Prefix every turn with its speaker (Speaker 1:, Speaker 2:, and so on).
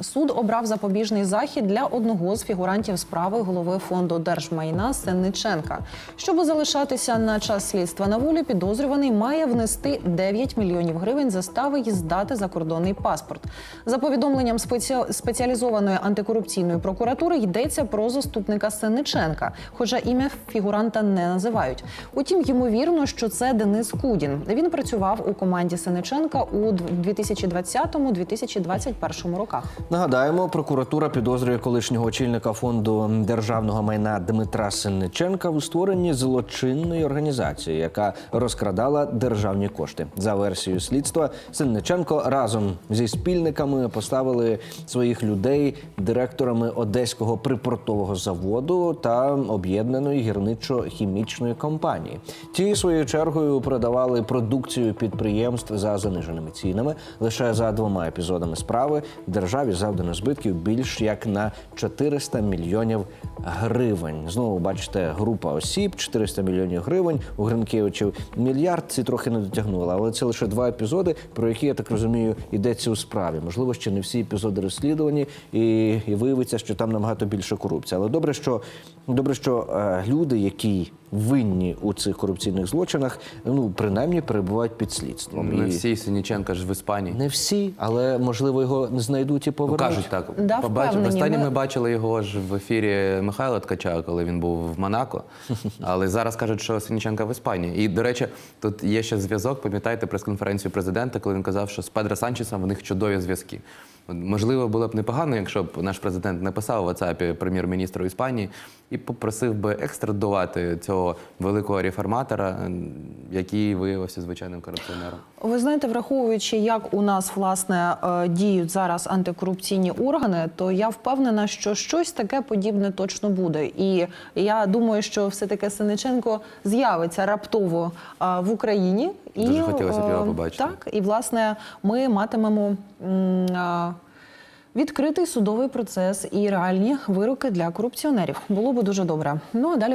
Speaker 1: Суд обрав запобіжний захід для одного з фігурантів справи голови фонду держмайна Сенниченка. Щоб залишатися на час слідства на волі, підозрюваний має внести 9 мільйонів гривень застави і здати закордонний паспорт. За повідомленням спеці- спеціалізованої антикорупційної прокуратури йдеться про заступника Сенниченка, хоча ім'я фігуранта не називають. Утім, ймовірно, що це Денис Кудін. Він працював у команді Сенниченка у 2020-2021 роках.
Speaker 2: Нагадаємо, прокуратура підозрює колишнього очільника фонду державного майна Дмитра Синниченка у створенні злочинної організації, яка розкрадала державні кошти. За версією слідства, Синниченко разом зі спільниками поставили своїх людей директорами одеського припортового заводу та об'єднаної гірничо-хімічної компанії. Ті своєю чергою продавали продукцію підприємств за заниженими цінами. Лише за двома епізодами справи державі завдано збитків більш як на 400 мільйонів гривень. Знову бачите, група осіб, 400 мільйонів гривень у Гринкевичів. Мільярд ці трохи не дотягнули, але це лише два епізоди, про які я так розумію, йдеться у справі. Можливо, ще не всі епізоди розслідувані, і, і виявиться, що там набагато більше корупції. Але добре, що добре, що е, люди, які винні у цих корупційних злочинах, ну принаймні перебувають під слідством.
Speaker 3: Не
Speaker 2: І
Speaker 3: всі Синіченка ж в Іспанії.
Speaker 2: не всі, але можливо його знайдуть і
Speaker 3: Ну,
Speaker 2: повернуть.
Speaker 3: кажуть так.
Speaker 1: Да,
Speaker 3: Побачив. Останнє
Speaker 1: Ми-
Speaker 3: ми бачили його ж в ефірі Михайла Ткача, коли він був в Монако. Але зараз кажуть, що Синіченка в Іспанії. І, до речі, тут є ще зв'язок. Пам'ятаєте прес-конференцію президента, коли він казав, що з Педро Санчесом в них чудові зв'язки. Можливо, було б непогано, якщо б наш президент написав у WhatsApp прем'єр-міністру Іспанії і попросив би екстрадувати цього великого реформатора, який виявився звичайним корупціонером.
Speaker 1: Ви знаєте, враховуючи, як у нас власне е, діють зараз антикорупційні органи, то я впевнена, що щось таке подібне точно буде. І я думаю, що все таки Синиченко з'явиться раптово в Україні. І,
Speaker 3: Дуже хотілося б його
Speaker 1: е,
Speaker 3: побачити.
Speaker 1: Так, і власне ми матимемо. Відкритий судовий процес і реальні вироки для корупціонерів було би дуже добре. Ну а далі.